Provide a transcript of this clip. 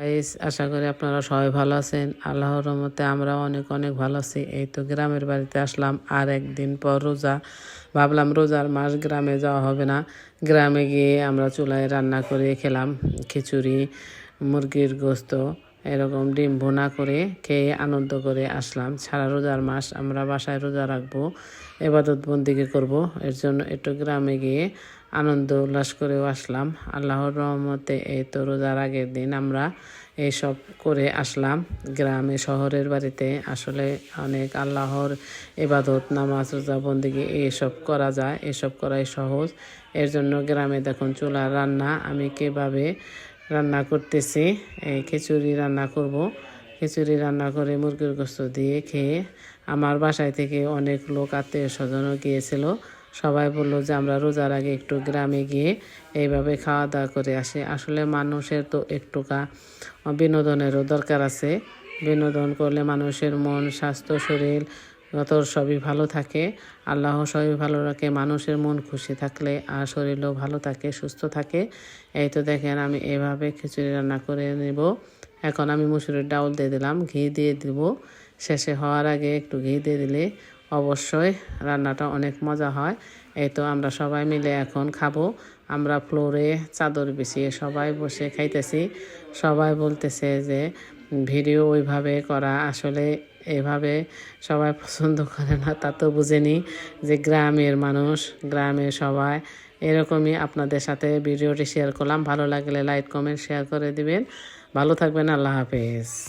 Guys আশা করি আপনারা সবাই ভালো আছেন। আল্লাহর রহমতে আমরা অনেক অনেক ভালো আছি। এই তো গ্রামের বাড়িতে আসলাম। আর একদিন পর রোজা। ভাবলাম রোজার মাস গ্রামে যাওয়া হবে না। গ্রামে গিয়ে আমরা চুলায় রান্না করে খেলাম। খিচুড়ি, মুরগির গোস্ত, এরকম ডিম ভুনা করে খেয়ে আনন্দ করে আসলাম। সারা রোজার মাস আমরা বাসায় রোজা রাখব এবাদত বন্দিকে করব। এর জন্য একটু গ্রামে গিয়ে আনন্দ উল্লাস করেও আসলাম। আল্লাহর রহমতে এই তো রোজার আগের দিন আমরা এইসব করে আসলাম। গ্রামে, শহরের বাড়িতে আসলে অনেক আল্লাহর এবাদত নামাজ, রোজা বন্দিকে এইসব করা যায়। এসব করাই সহজ। এর জন্য গ্রামে দেখুন চুলার রান্না, আমি কীভাবে রান্না করতেছি, এই খিচুড়ি রান্না করব। খিচুড়ি রান্না করে মুরগির গোস্ত দিয়ে খেয়ে আমার বাসায় থেকে অনেক লোক আত্মীয় স্বজনও গিয়েছিল। সবাই বলল যে আমরা রোজার আগে একটু গ্রামে গিয়ে এইভাবে খাওয়া দাওয়া করে আসি। আসলে মানুষের তো একটুকা বিনোদনেরও দরকার আছে। বিনোদন করলে মানুষের মন, স্বাস্থ্য, শরীর যত সবই ভালো থাকে। আল্লাহ সবই ভালো রাখে, মানুষের মন খুশি থাকলে আর শরীরও ভালো থাকে, সুস্থ থাকে। এই তো দেখেন আমি এভাবে খিচুড়ি রান্না করে নেব। এখন আমি মুসুরির ডাউল দিয়ে দিলাম, ঘি দিয়ে দিব। শেষে হওয়ার আগে একটু ঘি দিয়ে দিলে অবশ্যই রান্নাটা অনেক মজা হয়। এই তো আমরা সবাই মিলে এখন খাব। আমরা ফ্লোরে চাদর বিছিয়ে সবাই বসে খাইতেছি। সবাই বলতেছে যে, ভিডিও ওইভাবে করা আসলে এভাবে সবাই পছন্দ করে না। তা তো বুঝেনি যে গ্রামের মানুষ, গ্রামের সবাই। এরকমই আপনাদের সাথে ভিডিওটি শেয়ার করলাম। ভালো লাগলে লাইক, কমেন্ট, শেয়ার করে দিবেন। ভালো থাকবেন, আল্লাহ হাফেজ।